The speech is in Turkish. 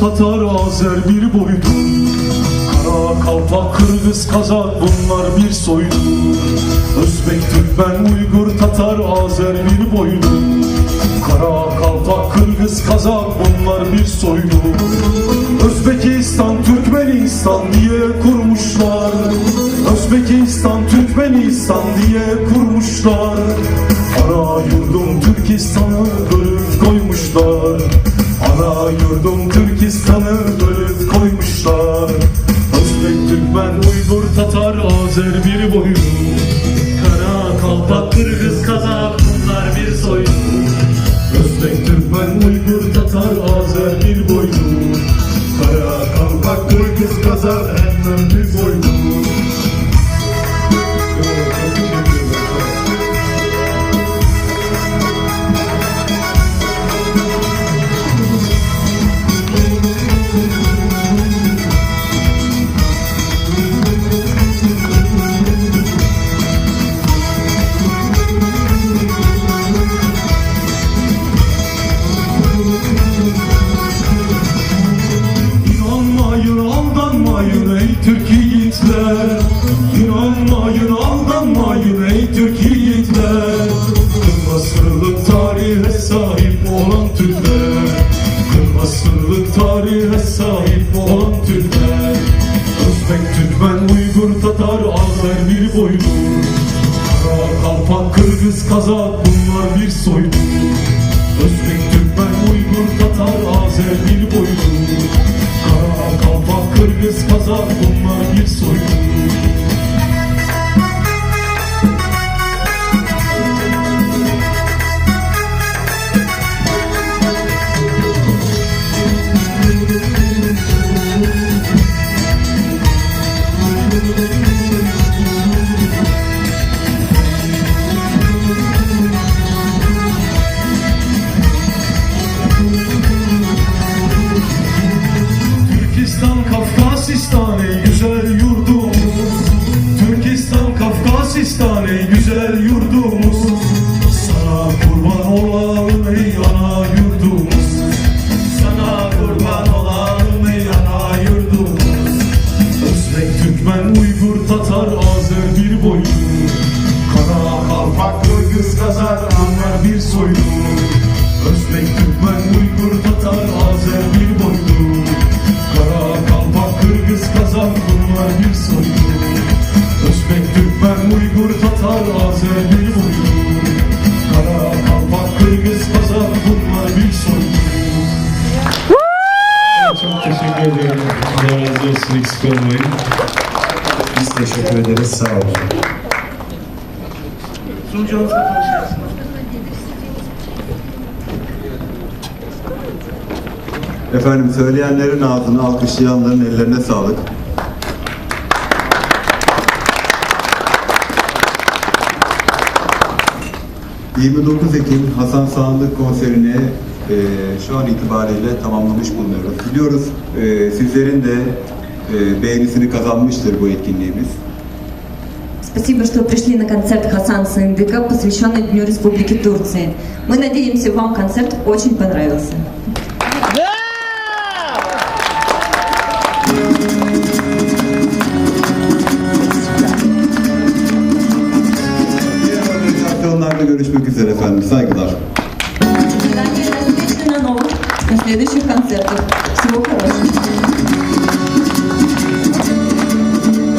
Tatar, Azer bir boydu Kara, Kalpak, Kırgız, Kazak bunlar bir soydu Özbek, Türkmen, Uygur, Tatar, Azer bir boydu Kara, Kalpak, Kırgız, Kazak bunlar bir soydu Özbekistan, Türkmenistan diye kurmuşlar. Özbekistan, Türkmenistan diye kurmuşlar. Ana yurdum Türkistan'ı bölüp koymuşlar Ana yurdum Türkistan'ı bölüp koymuşlar. Özbek, Türkmen, Uygur, Tatar, Azer bir boyun. Kara, Kalpak, Kırgız, Kazak bunlar bir soyun. Özbek, Türkmen, Uygur, Tatar, Azer bir boyun. Kara, Kalpak, Kırgız, Kazak hemen bir boyun sahip olan Türkler. Özbek, Türkmen, Uygur, Tatar, Azer bir boydur Kara, Kalpak, Kırgız, Kazak bunlar bir soydur Özbek, Türkmen, Uygur, Tatar, Azer bir boydur Kara, Kalpak, Kırgız, Kazak bunlar bir olalım ey ana yurdumuz? Sana kurban olalım ey ana yurdumuz? Özbek, Türkmen, Uygur, Tatar, Azer bir boyun. Kara, Kalpak, Kırgız, Kazar bunlar bir soydu Özbek, Türkmen, Uygur, Tatar, Azer bir boydu Kara, Kalpak, Kırgız, Kazak bunlar bir soydu Özbek, Türkmen, Uygur, Tatar, Azer bir boydu Kara, Kalpak, Kırgız, Kazak bunlar bir soydu Çok teşekkür ederim. Allah razı olsun eksik olmayın. Biz teşekkür ederiz. Sağ olun. Efendim söyleyenlerin ağzına, alkışlayanların ellerine sağlık. ...29 Ekim Hasan Sağlık konserini e, şu an itibariyle tamamlamış bulunuyoruz. Biliyoruz e, sizlerin de e, beğenisini kazanmıştır bu etkinliğimiz. Спасибо, что пришли на концерт Хасан Сындыка, посвященный Дню Республики Турции. Мы надеемся, вам концерт очень понравился. Зайка Даша. До свидания, до встречи на новых, на следующих концертах. Всего хорошего.